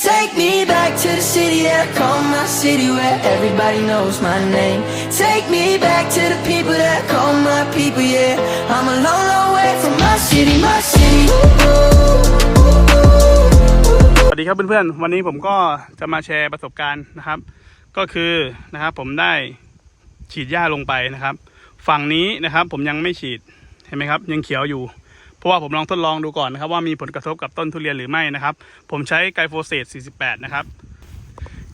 Take me back to the city that I call my city where everybody knows my name. Take me back to the people that I call my people, yeah. I'm a long, long way from my city, my city. Ooh, สวัสดีครับเพื่อนๆ วันนี้ผมก็จะมาแชร์ประสบการณ์นะครับ ก็คือนะครับผมได้ฉีดหญ้าลงไปนะครับ ฝั่งนี้นะครับผมยังไม่ฉีดเห็นไหมครับ ยังเขียวอยู่ เพราะว่าผมลองทดลองดูก่อนนะครับว่ามีผลกระทบกับต้นทุเรียนหรือไม่นะครับ ผมใช้ไกลโฟเสต48 นะครับ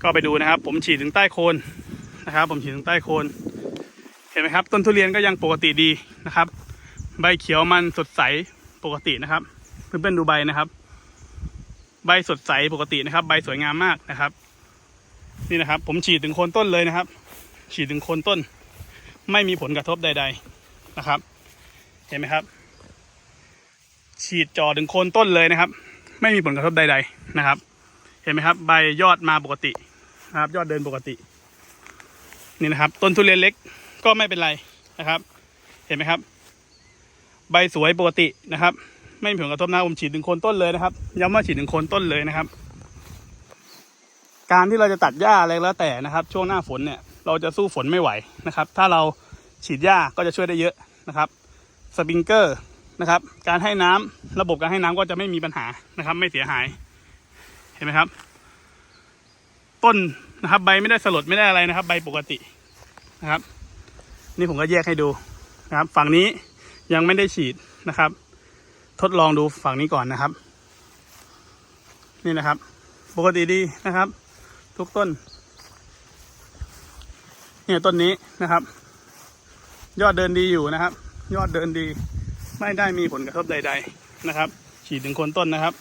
ก็ไปดูนะครับ ผมฉีดถึงใต้โคนนะครับ ผมฉีดถึงใต้โคน เห็นไหมครับ ต้นทุเรียนก็ยังปกติดีนะครับ ใบเขียวมันสดใสปกตินะครับ เพื่อนๆดูใบนะครับ ใบสดใสปกตินะครับ ใบสวยงามมากนะครับ นี่นะครับ ผมฉีดถึงโคนต้นเลยนะครับ ฉีดถึงโคนต้น ไม่มีผลกระทบใด ๆนะครับ เห็นไหมครับ ฉีดจ่อถึงโคนต้นเลยนะครับ ไม่มีผลกระทบใด ๆนะครับ เห็นไหมครับใบยอดมาปกตินะครับ ยอดเดินปกติ นี่นะครับ ต้นทุเรียนเล็กก็ไม่เป็นไรนะครับ เห็นไหมครับ ใบสวยปกตินะครับ ไม่มีผลกระทบนะผมฉีดถึงโคนต้นเลยนะครับย้ำว่าฉีดถึงโคนต้นเลยนะครับ การที่เราจะตัดหญ้าอะไรแล้วแต่นะครับ ช่วงหน้าฝนเนี่ย เราจะสู้ฝนไม่ไหวนะครับ ถ้าเราฉีดหญ้าก็จะช่วยได้เยอะนะครับสปริงเกอร์ นะครับ การให้น้ำระบบการให้น้ำก็จะไม่มีปัญหานะครับ ไม่เสียหาย เห็นไหมครับ ต้นนะครับ ใบไม่ได้สลดไม่ได้อะไรนะครับ ใบปกตินะครับ นี่ผมก็แยกให้ดูนะครับ ฝั่งนี้ยังไม่ได้ฉีดนะครับ ทดลองดูฝั่งนี้ก่อนนะครับ นี่นะครับ ปกติดีนะครับ ทุกต้น เนี่ยต้นนี้นะครับ ยอดเดินดีอยู่นะครับ ยอดเดินดี ไม่ได้มีผลกระทบใด ๆนะครับ ฉีดถึงโคนต้นนะครับ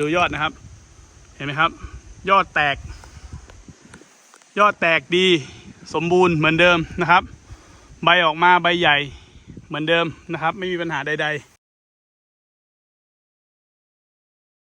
ดูยอดนะครับ เห็นไหมครับ ยอดแตก ยอดแตกดีสมบูรณ์เหมือนเดิมนะครับ ใบออกมาใบใหญ่เหมือนเดิมนะครับ ไม่มีปัญหาใด ๆ